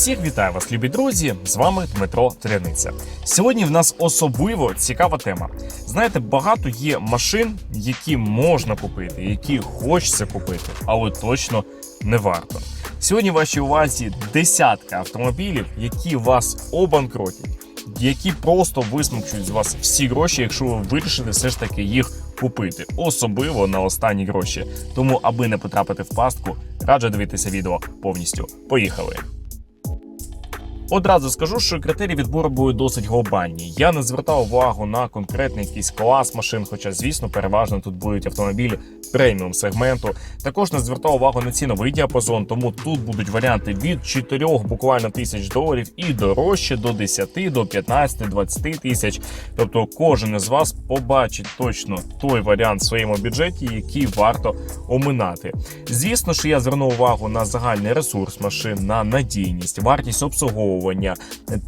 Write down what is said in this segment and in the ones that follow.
Всіх вітаю вас, любі друзі! З вами Дмитро Тряниця. Сьогодні в нас особливо цікава тема. Знаєте, багато є машин, які можна купити, які хочеться купити, але точно не варто. Сьогодні в вашій увазі десятка автомобілів, які вас обанкротять, які просто висмокчують з вас всі гроші, якщо ви вирішите все ж таки їх купити, особливо на останні гроші. Тому, аби не потрапити в пастку, раджу дивитися відео повністю. Поїхали! Одразу скажу, що критерії відбору були досить глобальні. Я не звертав увагу на конкретний якийсь клас машин, хоча, звісно, переважно тут будуть автомобілі преміум сегменту. Також не звертав увагу на ціновий діапазон, тому тут будуть варіанти від 4 буквально тисяч доларів і дорожче до 10, до 15, 20 тисяч. Тобто кожен із вас побачить точно той варіант в своєму бюджеті, який варто оминати. Звісно, що я звернув увагу на загальний ресурс машин, на надійність, вартість обслуговування,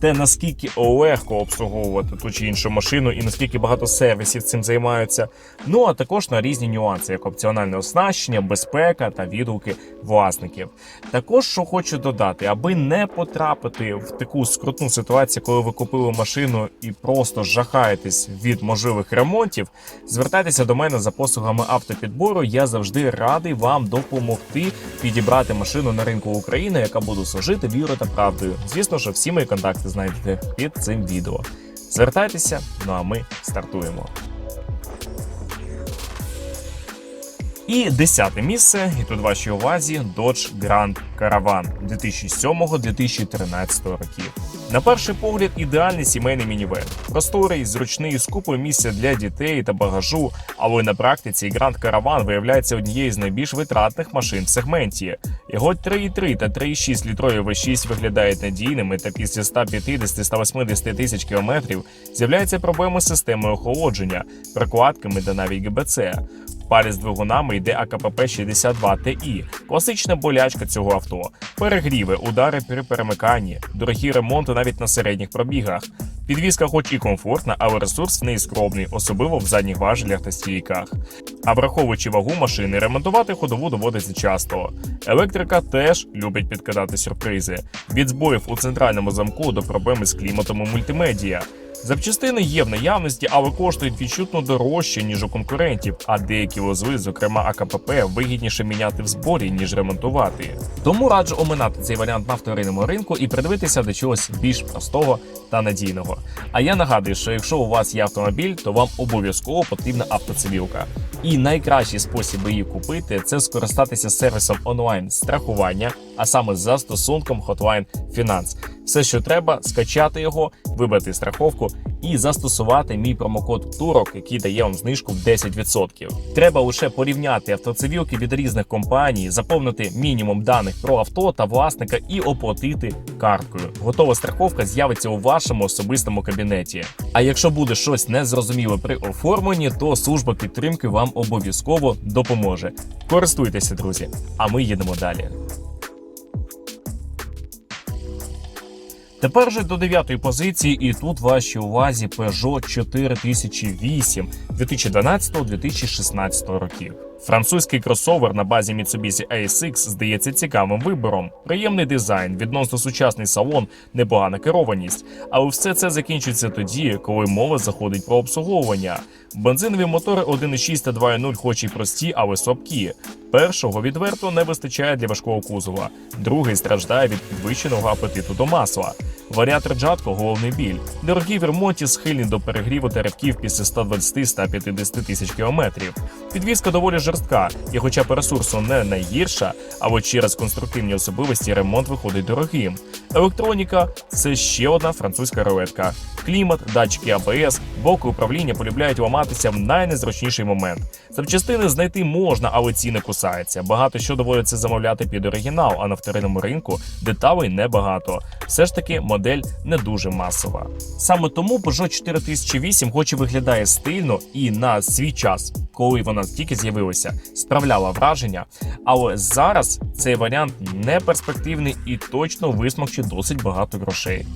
те наскільки легко обслуговувати ту чи іншу машину, і наскільки багато сервісів цим займаються. Ну а також на різні нюанси, як опціональне оснащення, безпека та відгуки власників. Також що хочу додати, аби не потрапити в таку скрутну ситуацію, коли ви купили машину і просто жахаєтесь від можливих ремонтів, звертайтеся до мене за послугами автопідбору. Я завжди радий вам допомогти підібрати машину на ринку України, яка буде служити вірою та правдою. Звісно, що всі мої контакти знайдете під цим відео. Звертайтеся, ну а ми стартуємо. І десяте місце, і тут вашій увазі Dodge Grand Caravan 2007-2013 років. На перший погляд, ідеальний сімейний мінівен. Просторий, зручний, з місця для дітей та багажу. Але на практиці Grand Caravan виявляється однією з найбільш витратних машин в сегменті. Його 3,3 та 3,6 літрові V6 виглядають надійними, та після 150-180 тисяч кілометрів з'являються проблеми з системою охолодження, прокладками та навіть ГБЦ. В парі з двигунами йде АКПП 62 TI. Класична болячка цього авто. Перегріви, удари при перемиканні, дорогі ремонти навіть на середніх пробігах. Підвізка, хоч і комфортна, але ресурс в неї скромний, особливо в задніх важелях та стійках. А враховуючи вагу машини, ремонтувати ходову доводиться часто. Електрика теж любить підкидати сюрпризи. Від збоїв у центральному замку до проблеми з кліматом у мультимедіа. Запчастини є в наявності, але коштують відчутно дорожче, ніж у конкурентів, а деякі вузли, зокрема АКПП, вигідніше міняти в зборі, ніж ремонтувати. Тому раджу оминати цей варіант на вторинному ринку і придивитися до чогось більш простого та надійного. А я нагадую, що якщо у вас є автомобіль, то вам обов'язково потрібна автоцивілка. І найкращий спосіб її купити це скористатися сервісом онлайн страхування, а саме застосунком Hotline Finance. Все, що треба, скачати його, вибрати страховку і застосувати мій промокод Турок, який дає вам знижку в 10%. Треба лише порівняти автоцивілки від різних компаній, заповнити мінімум даних про авто та власника і оплатити карткою. Готова страховка з'явиться у вашому особистому кабінеті. А якщо буде щось незрозуміле при оформленні, то служба підтримки вам обов'язково допоможе. Користуйтеся, друзі, а ми їдемо далі. Тепер же до дев'ятої позиції, і тут вашій увазі Peugeot 4008 2012-2016 років. Французький кросовер на базі Mitsubishi ASX здається цікавим вибором. Приємний дизайн, відносно сучасний салон, непогана керованість. Але все це закінчиться тоді, коли мова заходить про обслуговування. Бензинові мотори 1.6 та 2.0 хоч і прості, але слабкі. Першого відверто не вистачає для важкого кузова, другий страждає від підвищеного апетиту до масла. Варіатор Джатко головний біль. Дорогі в ремонті схильні до перегріву та ривків після 120-150 тисяч кілометрів. Підвізка доволі жорстка, і хоча по ресурсу не найгірша, а от через конструктивні особливості ремонт виходить дорогим. Електроніка це ще одна французька рулетка. Клімат, датчики АБС, боки управління полюбляють ламатися в найнезручніший момент. Запчастини знайти можна, але ціни кусаються. Багато що доводиться замовляти під оригінал, а на вторинному ринку деталей небагато. Все ж таки, модель не дуже масова. Саме тому Peugeot 4008 хоч і виглядає стильно і на свій час, коли вона тільки з'явилася, справляла враження. Але зараз цей варіант не перспективний і точно висмокче досить багато грошей.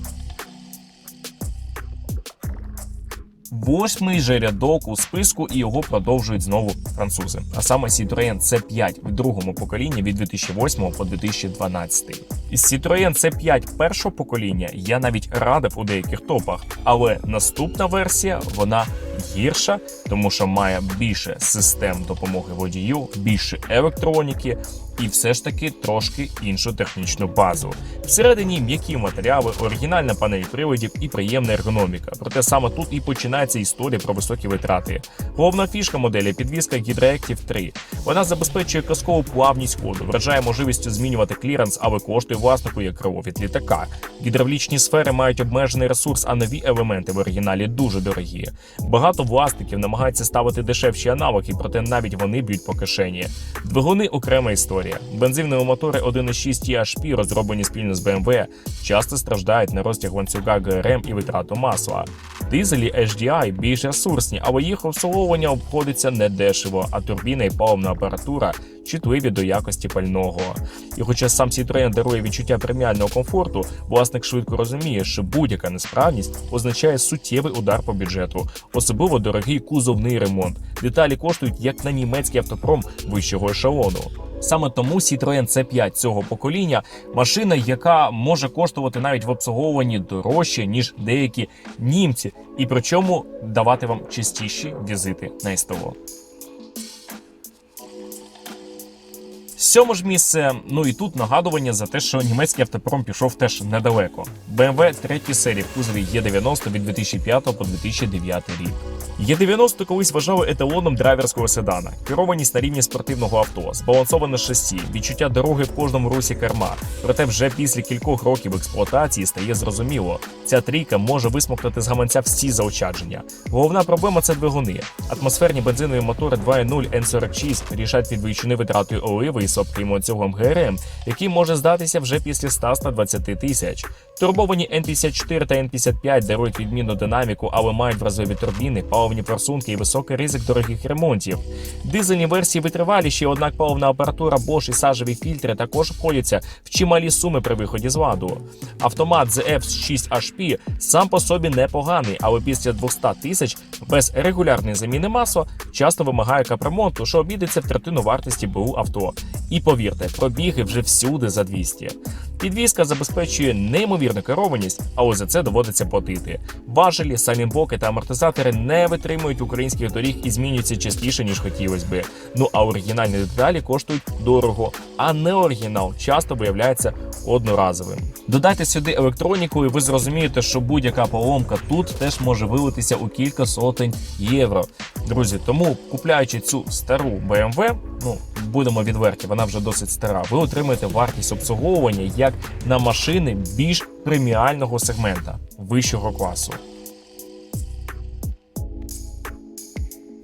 Восьмий же рядок у списку, і його продовжують знову французи. А саме Citroën C5 в другому поколінні від 2008 по 2012. Із Citroën C5 першого покоління я навіть радив у деяких топах, але наступна версія вона гірша, тому що має більше систем допомоги водію, більше електроніки і все ж таки трошки іншу технічну базу. Всередині м'які матеріали, оригінальна панель приводів і приємна ергономіка. Проте саме тут і починається історія про високі витрати. Головна фішка моделі підвізка Hydroactive 3. Вона забезпечує казкову плавність ходу, вражає можливістю змінювати кліренс, але коштує власнику як крило від літака. Гідравлічні сфери мають обмежений ресурс, а нові елементи в оригіналі дуже дорогі. Багато власників намагаються ставити дешевші аналоги, проте навіть вони б'ють по кишені. Двигуни окрема історія. Бензинові мотори 1.6 THP, розроблені спільно з BMW, часто страждають на розтяг ланцюга ГРМ і витрату масла. Дизелі HDI більш ресурсні, але їх обслуговування обходиться недешево, а турбіна і паливна апаратура чутливі до якості пального. І хоча сам Citroën дарує відчуття преміального комфорту, власник швидко розуміє, що будь-яка несправність означає суттєвий удар по бюджету, особливо дорогий кузовний ремонт. Деталі коштують як на німецький автопром вищого ешелону. Саме тому Citroën C5 цього покоління машина, яка може коштувати навіть в обслуговуванні дорожче ніж деякі німці, і причому давати вам частіші візити на СТО. Сьоме ж місце, ну і тут нагадування за те, що німецький автопром пішов теж недалеко. BMW 3 серії в кузові Е90 від 2005 по 2009 рік. Е90 колись вважали еталоном драйверського седана, керованість на рівні спортивного авто, збалансоване шасі, відчуття дороги в кожному русі керма. Проте вже після кількох років експлуатації стає зрозуміло, ця трійка може висмоктати з гаманця всі заощадження. Головна проблема це двигуни. Атмосферні бензинові мотори 2.0 N46 рішать підвищені витратою оливи і слабким ланцюгом ГРМ, який може здатися вже після 100-120 тисяч. Турбовані N54 та N55 дарують відмінну динаміку, але мають вразливі турбіни, паливні просунки і високий ризик дорогих ремонтів. Дизельні версії витриваліші, однак паливна апаратура Bosch і сажеві фільтри також входяться в чималі суми при виході з ладу. Автомат ZF6HP сам по собі непоганий, але після 200 тисяч без регулярної заміни масла часто вимагає капремонту, що обійдеться в третину вартості БУ авто. І повірте, пробіги вже всюди за 200. Підвізка забезпечує неймовірну керованість, але за це доводиться платити. Важелі, салімблоки та амортизатори не витримують українських доріг і змінюються частіше ніж хотілось би. Ну а оригінальні деталі коштують дорого, а не оригінал часто виявляється одноразовим. Додайте сюди електроніку, і ви зрозумієте, що будь-яка поломка тут теж може вилитися у кілька сотень євро. Друзі, тому купляючи цю стару BMW, ну будемо відверті, вона вже досить стара. Ви отримаєте вартість обслуговування як на машини більш преміального сегмента вищого класу.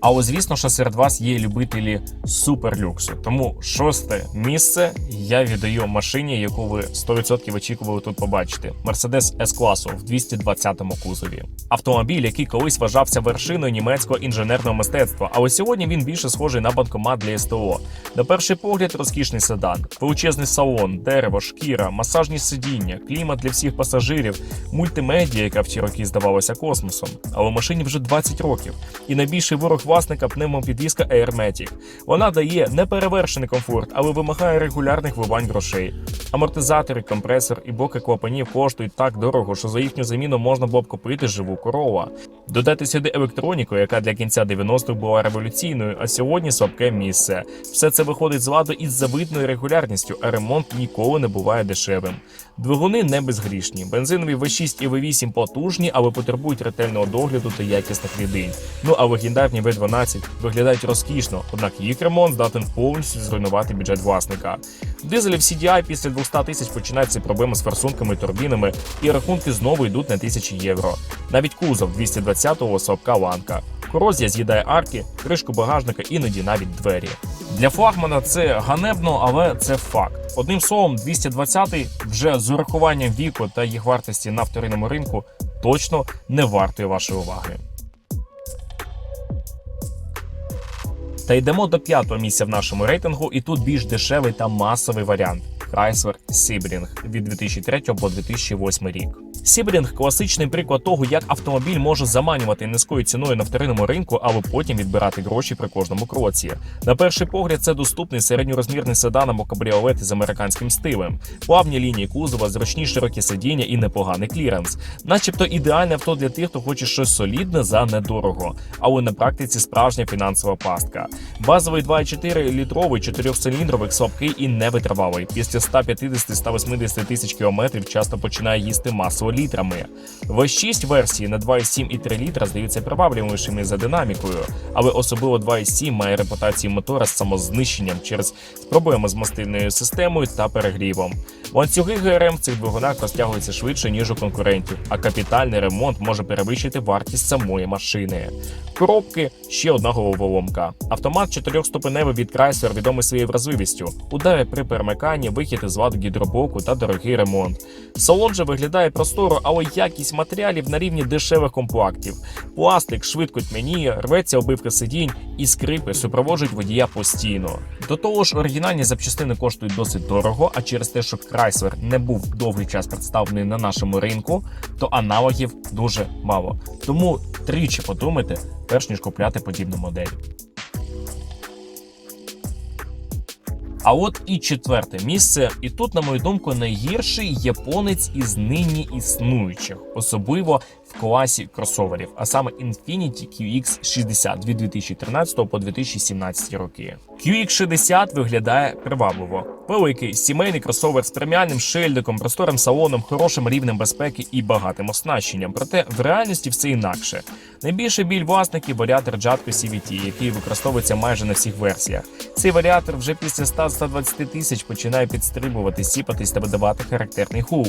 Але звісно, що серед вас є любителі суперлюксу. Тому шосте місце я віддаю машині, яку ви 100% очікували тут побачити. Mercedes s класу в 220-му кузові. Автомобіль, який колись вважався вершиною німецького інженерного мистецтва, але сьогодні він більше схожий на банкомат для СТО. На перший погляд, розкішний седан, величезний салон, дерево, шкіра, масажні сидіння, клімат для всіх пасажирів, мультимедіа, яка в ті роки здавалася космосом. Але машині вже 20 років. І найбільший ворог власника пневмопідвізка Airmatic. Вона дає неперевершений комфорт, але вимагає регулярних вливань грошей. Амортизатори, компресор і боки клапанів коштують так дорого, що за їхню заміну можна було б купити живу корову. Додати сюди електроніку, яка для кінця 90-х була революційною, а сьогодні слабке місце. Все це виходить з ладу із завидною регулярністю, а ремонт ніколи не буває дешевим. Двигуни не безгрішні. Бензинові V6 і V8 потужні, але потребують ретельного догляду та якісних рідин. Ну а легендарні V12 виглядають розкішно, однак їх ремонт здатен повністю зруйнувати бюджет власника. Дизелі в CDI після 200 тисяч починаються проблеми з форсунками, турбінами, і рахунки знову йдуть на тисячі євро. Навіть кузов 220-го слабка ланка. Корозія з'їдає арки, кришку багажника, іноді навіть двері. Для флагмана це ганебно, але це факт. Одним словом, 220-й вже з урахуванням віку та їх вартості на вторинному ринку точно не вартує вашої уваги. Та йдемо до п'ятого місця в нашому рейтингу, і тут більш дешевий та масовий варіант Chrysler Sebring від 2003 по 2008 рік. Сібрінг класичний приклад того, як автомобіль може заманювати низькою ціною на вторинному ринку, аби потім відбирати гроші при кожному кроці. На перший погляд, це доступний середньорозмірний седан або кабріолет із американським стилем, плавні лінії кузова, зручні широкі сидіння і непоганий кліренс, начебто ідеальне авто для тих, хто хоче щось солідне за недорого, але на практиці справжня фінансова пастка. Базовий 2,4 літровий чотирьохциліндровий слабкий і невитривалий. Після 150-180 тисяч кілометрів часто починає їсти масло літрами. В6 версії на 2,7 і 3 літра здаються привабливішими за динамікою, але особливо 2,7 має репутацію мотора з самознищенням через проблеми з мастильною системою та перегрівом. Ланцюги ГРМ в цих двигунах розтягуються швидше ніж у конкурентів, а капітальний ремонт може перевищити вартість самої машини. Коробки ще одна головоломка. Автомат чотирьохступеневий від Chrysler відомий своєю вразливістю, удари при перемиканні, вихід із ладу гідроблоку та дорогий ремонт. Салон же виглядає просторо, але якість матеріалів на рівні дешевих комплектів. Пластик швидко тьмяніє, рветься обивка сидінь і скрипи супроводжують водія постійно. До того ж, оригінальні запчастини коштують досить дорого, а через те, що Chrysler не був довгий час представлений на нашому ринку, то аналогів дуже мало. Тому тричі подумайте, перш ніж купляти подібну модель. А от і четверте місце, і тут, на мою думку, найгірший японець із нині існуючих, особливо в класі кросоверів, а саме Infiniti QX60 від 2013 по 2017 роки. QX60 виглядає привабливо. Великий сімейний кросовер з преміальним шильдиком, просторим салоном, хорошим рівнем безпеки і багатим оснащенням. Проте в реальності все інакше. Найбільший біль власників варіатор Jatco CVT, який використовується майже на всіх версіях. Цей варіатор вже після 100-120 тисяч починає підстрибувати, сіпатись та видавати характерний гул.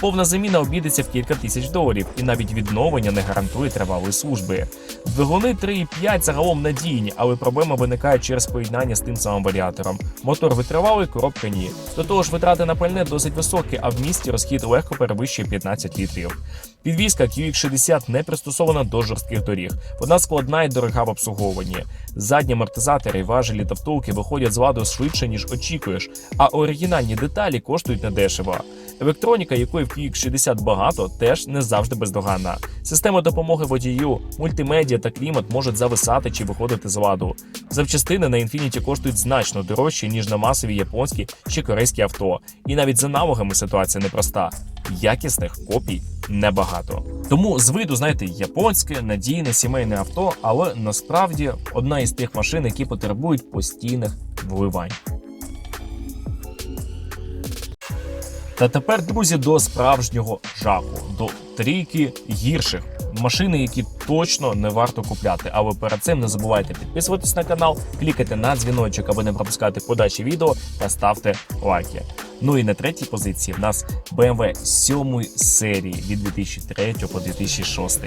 Повна заміна обійдеться в кілька тисяч доларів, і навіть відновлення не гарантує тривалої служби. Двигуни 3,5 загалом надійні, але проблема виникає через поєднання з тим самим варіатором. Мотор витривалий, коробка ні. До того ж, витрати на пальне досить високі, а в місті розхід легко перевищує 15 літрів. Підвізка QX60 не пристосована до жорстких доріг. Вона складна і дорога в обслуговуванні. Задні амортизатори, і важелі та втулки виходять з ладу швидше, ніж очікуєш, а оригінальні деталі коштують недешево. Електроніка, якої в QX60 багато, теж не завжди бездоганна. Система допомоги водію, мультимедіа та клімат можуть зависати чи виходити з ладу. Запчастини на Infiniti коштують значно дорожче, ніж на масові японські чи корейські авто. І навіть з аналогами ситуація непроста. Якісних копій небагато. Тому з виду, знаєте, японське надійне сімейне авто, але насправді одна із тих машин, які потребують постійних вливань. Та тепер, друзі, до справжнього жаху, до трійки гірших машини, які точно не варто купляти. Але перед цим не забувайте підписуватись на канал, клікайте на дзвіночок, аби не пропускати подачі відео та ставте лайки. Ну і на третій позиції в нас BMW 7 серії від 2003 по 2006.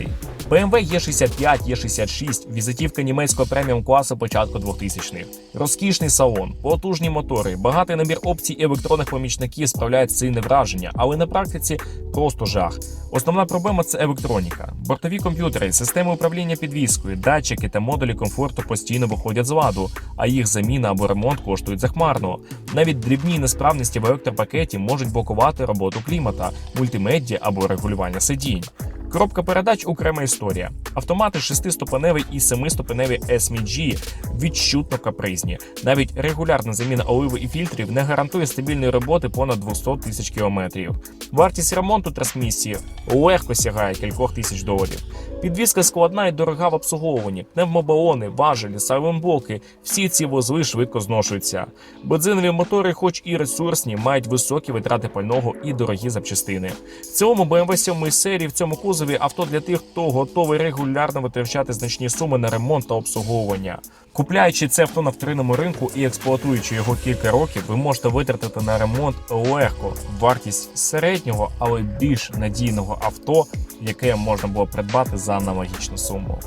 BMW E65, E66, візитівка німецького преміум класу початку 2000-х. Розкішний салон, потужні мотори, багатий набір опцій і електронних помічників справляють сильне враження, але на практиці просто жах. Основна проблема це електроніка. Бортові комп'ютери, системи управління підвіскою, датчики та модулі комфорту постійно виходять з ладу, а їх заміна або ремонт коштують захмарно. Навіть дрібні несправності в електропакеті можуть блокувати роботу клімата, мультимедіа або регулювання сидінь. Коробка передач окрема історія. Автомати шестиступеневий і семиступеневий SMG відчутно капризні. Навіть регулярна заміна оливи і фільтрів не гарантує стабільної роботи понад 200 тисяч кілометрів. Вартість ремонту трансмісії легко сягає кількох тисяч доларів. Підвізка складна і дорога в обслуговуванні, пневмобалони, важелі, сайлентблоки – всі ці возли швидко зношуються. Бензинові мотори, хоч і ресурсні, мають високі витрати пального і дорогі запчастини. В цілому BMW 7 серії в цьому кузові авто для тих, хто готовий регулярно витрачати значні суми на ремонт та обслуговування. Купляючи це авто на вторинному ринку і експлуатуючи його кілька років, ви можете витратити на ремонт легко вартість середнього, але більш надійного авто, яке можна було придбати за аналогічну суму.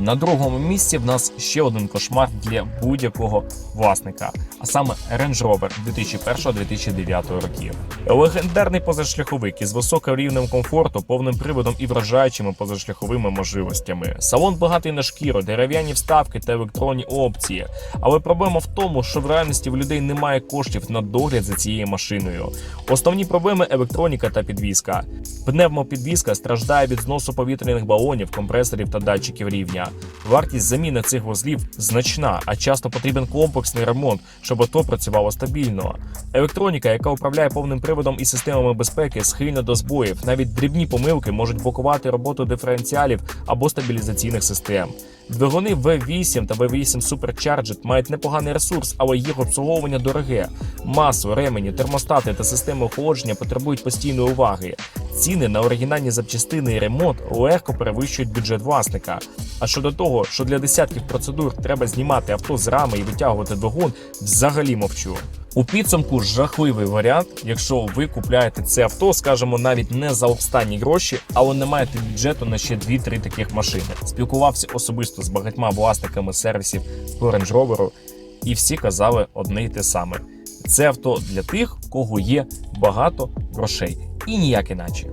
На другому місці в нас ще один кошмар для будь-якого власника, а саме Range Rover 2001-2009 років. Легендарний позашляховик із високим рівнем комфорту, повним приводом і вражаючими позашляховими можливостями. Салон багатий на шкіру, дерев'яні вставки та електронні опції. Але проблема в тому, що в реальності в людей немає коштів на догляд за цією машиною. Основні проблеми електроніка та підвізка. Пневмопідвізка страждає від зносу повітряних балонів, компресорів та датчиків рівня. Вартість заміни цих вузлів значна, а часто потрібен комплексний ремонт, щоб авто працювало стабільно. Електроніка, яка управляє повним приводом і системами безпеки, схильна до збоїв. Навіть дрібні помилки можуть блокувати роботу диференціалів або стабілізаційних систем. Двигуни V8 та V8 Supercharged мають непоганий ресурс, але їх обслуговування дороге. Масу, ремені, термостати та системи охолодження потребують постійної уваги. Ціни на оригінальні запчастини і ремонт легко перевищують бюджет власника. А щодо того, що для десятків процедур треба знімати авто з рами і витягувати двигун, взагалі мовчу. У підсумку жахливий варіант, якщо ви купляєте це авто, скажімо, навіть не за останні гроші, але не маєте бюджету на ще 2-3 таких машини. Спілкувався особисто з багатьма власниками сервісів по Range Rover, і всі казали одне й те саме: це авто для тих, кого є багато грошей, і ніяк іначе.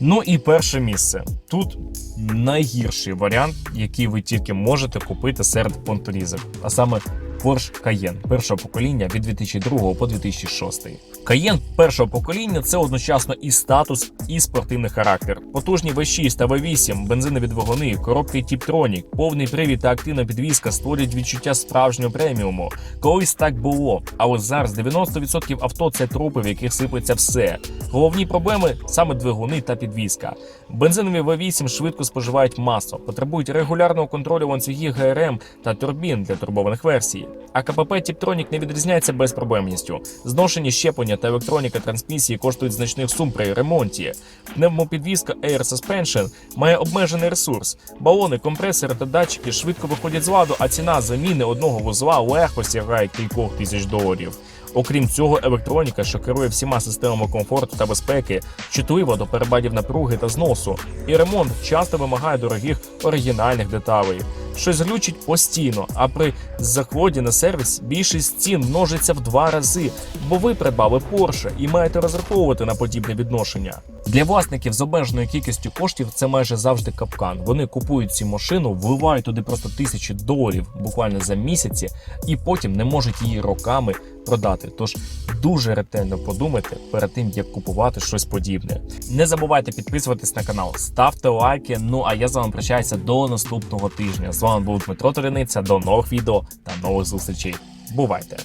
Ну і перше місце. Тут найгірший варіант, який ви тільки можете купити серед понторізок, а саме Porsche Cayenne першого покоління від 2002 по 2006. Cayenne першого покоління це одночасно і статус, і спортивний характер. Потужні V6 та V8, бензинові двигуни, коробки Tiptronic, повний привід та активна підвізка створюють відчуття справжнього преміуму. Колись так було, а ось зараз 90% авто це трупи, в яких сипеться все. Головні проблеми саме двигуни та підвізка. Бензинові V8 швидко споживають масло, потребують регулярного контролю ланцюгів ГРМ та турбін для турбованих версій. А КПП Tiptronic не відрізняється безпроблемністю. Зношені щеплення та електроніка трансмісії коштують значних сум при ремонті. Пневмопідвізка Air Suspension має обмежений ресурс. Балони, компресори та датчики швидко виходять з ладу, а ціна заміни одного вузла легко сягає кількох тисяч доларів. Окрім цього, електроніка, що керує всіма системами комфорту та безпеки, чутлива до перепадів напруги та зносу, і ремонт часто вимагає дорогих оригінальних деталей. Щось глючить постійно, а при заході на сервіс більшість цін множиться в два рази, бо ви придбали Porsche і маєте розраховувати на подібне відношення. Для власників з обмеженою кількістю коштів це майже завжди капкан. Вони купують цю машину, вливають туди просто тисячі доларів буквально за місяці, і потім не можуть її роками продати. Тож дуже ретельно подумайте перед тим, як купувати щось подібне. Не забувайте підписуватись на канал, ставте лайки. Ну а я з вами прощаюся до наступного тижня. З вами був Дмитро Ториниця. До нових відео та нових зустрічей. Бувайте!